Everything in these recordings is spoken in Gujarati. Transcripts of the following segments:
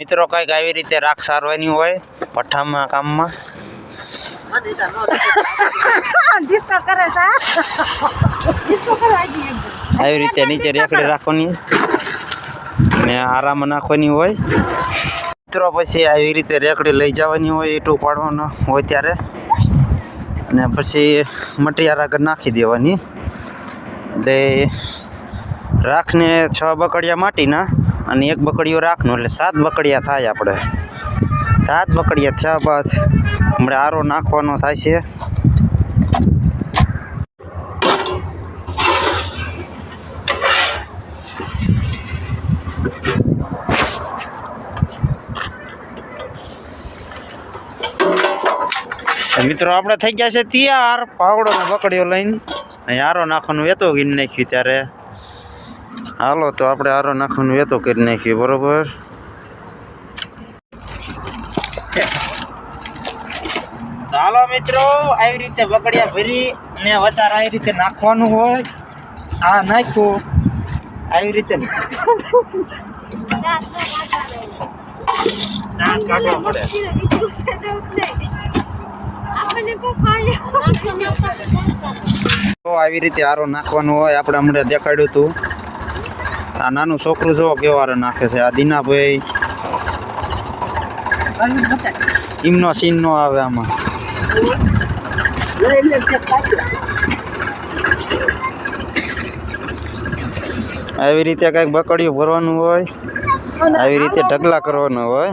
મિત્રો કંઈક આવી રીતે રાખ સારવાની હોય પઠ્ઠામાં કામમાં. આવી રીતે નીચે રેકડી રાખવાની. ને આરામ નાખવાની હોય. મિત્રો પછી આવી રીતે રેકડી લઈ જવાની હોય એટું પાડવાનું હોય ત્યારે. અને પછી મટિયાર આગળ નાખી દેવાની. એટલે રાખને છ બકડિયા માટીના. અને એક બકડીઓ રાખનું એટલે સાત બકડિયા થાય આપણે. સાત બકડિયા થયા બાદ હમણાં આરો નાખવાનો થાય છે. મિત્રો આપણે થઈ ગયા છે તૈયાર. પાવડો ને બકડીઓ લઈને અહીં આરો નાખવાનું વેતો ગીન નાખ્યું ત્યારે. હાલો, તો આપણે આરો નાખવાનું વેતો કરી નાખ્યું બરોબર? હાલો મિત્રો, આવી રીતે બકડિયા ભરી અને વચાર આવી રીતે નાખવાનું હોય, આ નાખ્યું. આવી રીતે તો આવી રીતે આરો નાખવાનું હોય, આપણે હમણાં દેખાડ્યું હતું. આ નાનું છોકરું જો કેવા આરો નાખે છે આ દીનાભાઈ. એમનો સીન નો આવે આમાં. આવી રીતે કંઈક બકડીયું ભરવાનું હોય આવી રીતે ઢગલા કરવાનું હોય.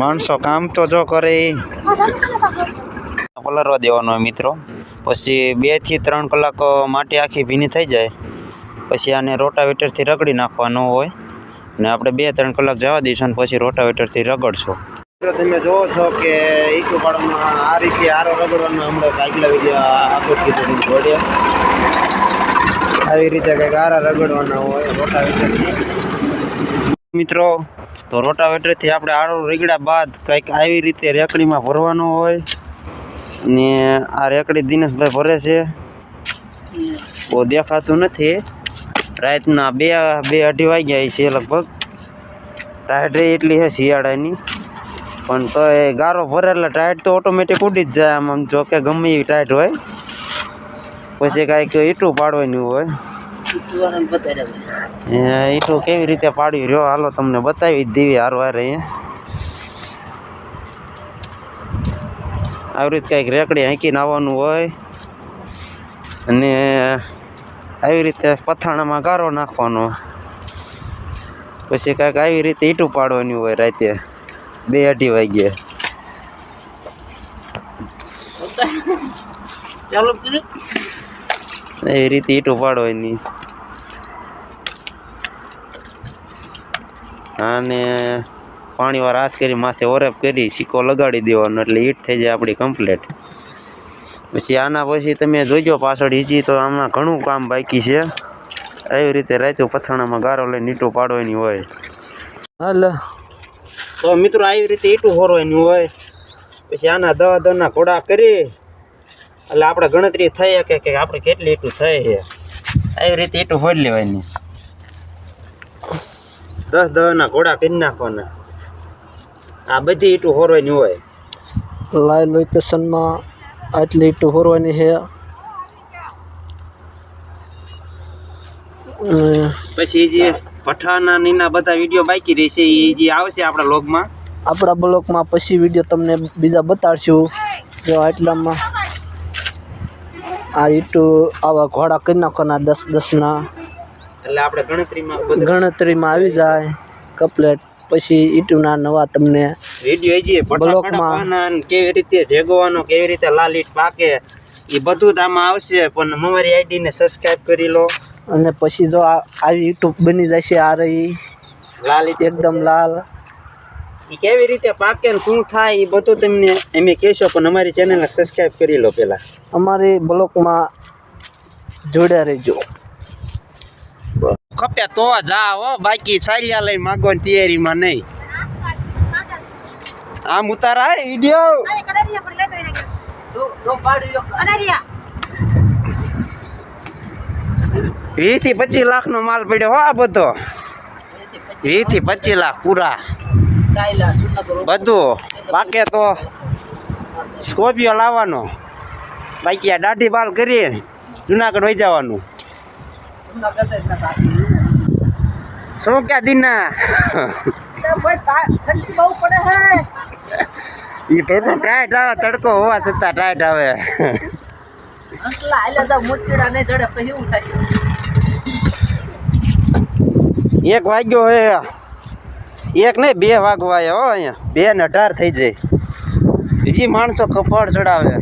માણસો કામ તો જો કરે પલરવા દેવાનો હોય મિત્રો. પછી બેથી ત્રણ કલાક માટી આખી ભીની થઈ જાય. પછી આને રોટાવેટરથી રગડી નાખવાનો હોય. ને આપણે બે ત્રણ કલાક જવા દઈશું અને પછી રોટાવેટરથી રગડશો. તમે જોવો છો કે ઈકુ આ રીતે આરો રગડવાનો હમણાં આગલા વીડિયો આખો કીધું ઘોડે આવી રીતે કંઈક આરા રગડવાના હોય, રોટાવેટરથી. મિત્રો, તો રોટાવેટરથી આપણે આરો રગડ્યા બાદ કંઈક આવી રીતે રેકડીમાં ભરવાનો હોય. ને આ રેકડી દિનેશભાઈ ભરે છે. બહુ દેખાતું નથી. રાતના બે બે અઢી વાગ્યા છે લગભગ. ટાઈટ એટલી છે શિયાળાની. પણ તો એ ગારો ભરે એટલે ટાઈટ તો ઓટોમેટિક ઉડી જ જાય આમ આમ જો કે ગમે એવી ટાઈટ હોય. પછી કાંઈક ઈટું પાડવાનું હોય. ઈટું કેવી રીતે પાડવી રહ્યો હાલો તમને બતાવી જ દેવી હારો હારે. અહીંયા આવી રીતે કંઈક રેકડી હાંકીને આવવાનું હોય. અને આવી રીતે પથાણામાં ગારો નાખવાનો. પછી કાંઈક આવી રીતે ઈટું પાડવાની હોય રાતે. બે અઢી વાગ્યે. એવી રીતે ઈટું પાડવાની. અને પાણીવાર હાથ કરી માથે ઓરેપ કરી સિક્કો લગાડી દેવાનો એટલે હીટ થઈ જાય આપણી કમ્પ્લેટ પછી આના પછી તમે જોઈજો પાછળ હીજી તો આમાં ઘણું કામ બાકી છે. એવી રીતે રાતું પથાણામાં ગારો લઈને ઈટું પાડવાની હોય. હાલો. તો મિત્રો આવી રીતે ઈટું હોરવાની હોય. પછી આના દવા દવાના ઘોડા કરી. એટલે આપણે ગણતરી થઈ શકે કે આપણે કેટલી ઈટું થઈ છે. આવી રીતે ઈટું હોરી લેવાની. દસ દવાના ઘોડા કરી નાખવાના. આ બધી ઈટું હોરવાની હોય. લાઈવ લોકેશનમાં આટલી ઈટું હોરવાની છે. પછી જે પઠાના નીના બધા વીડિયો બાકી રહેશે એ જે આવશે આપણા લોગમાં આપણા બ્લોકમાં પછી વીડિયો તમને બીજા બતાડશું. જો આટલામાં આ ઈટું આવા ઘોડા કરી નાખવાના દસ દસના. એટલે આપણે ગણતરીમાં ગણતરીમાં આવી જાય. કપલેટ પછી ઈટના નવા તમને બ્લોકમાં. કેવી રીતે જેગવાનો કેવી રીતે લાલ ઈટ પાકે એ બધું જ આમાં આવશે પણ અમારી આઈડીને સબસ્ક્રાઈબ કરી લો. અને પછી જો આ આવી યુટ્યુબ બની જશે આ રહી. લાલ ઈટ એકદમ લાલ. એ કેવી રીતે પાકે ને શું થાય એ બધું તમને એમ કહેશો પણ અમારી ચેનલને સબસ્ક્રાઈબ કરી લો પહેલાં. અમારી બ્લોકમાં જોડ્યા રહેજો. ખપે તો જા હો, બાકી સાલિયા માગો માગવાની તૈયારીમાં નહીં. આમ ઉતારા ઈડિયો વી થી પચીસ લાખનો માલ પડ્યો, હો, આ બધો. વી થી પચીસ લાખ પૂરા. બધું. બાકી તો સ્કોર્પિયો લાવવાનો. બાકી આ દાઢી બાલ કરી જુનાગઢ વહી જવાનું. શું ક્યાં દીના? ઠંડી બહુ પડે હે એ તો ટાઈટ આવે, તડકો હોવા છતાં ટાઈટ આવે. અંકલા એટલે તો મોતીડા ને જડે પછી એવું થશે એક વાગ્યો હે. એક નહીં, બે વાગવાય હો અહીંયા. બે ને અઢાર થઈ જાય. બીજી માણસો કપાળ ચડાવે.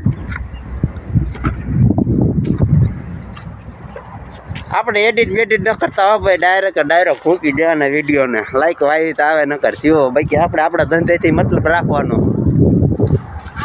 આપણે એડિટ વેડિટ ન કરતા હોય ભાઈ ડાયરેક્ટ ડાયરેક્ટ ફૂંકી દેવાના વિડીયોને. લાઈક તો આવે ન કરતી હો બાકી આપણે આપણા ધંધેથી મતલબ રાખવાનો.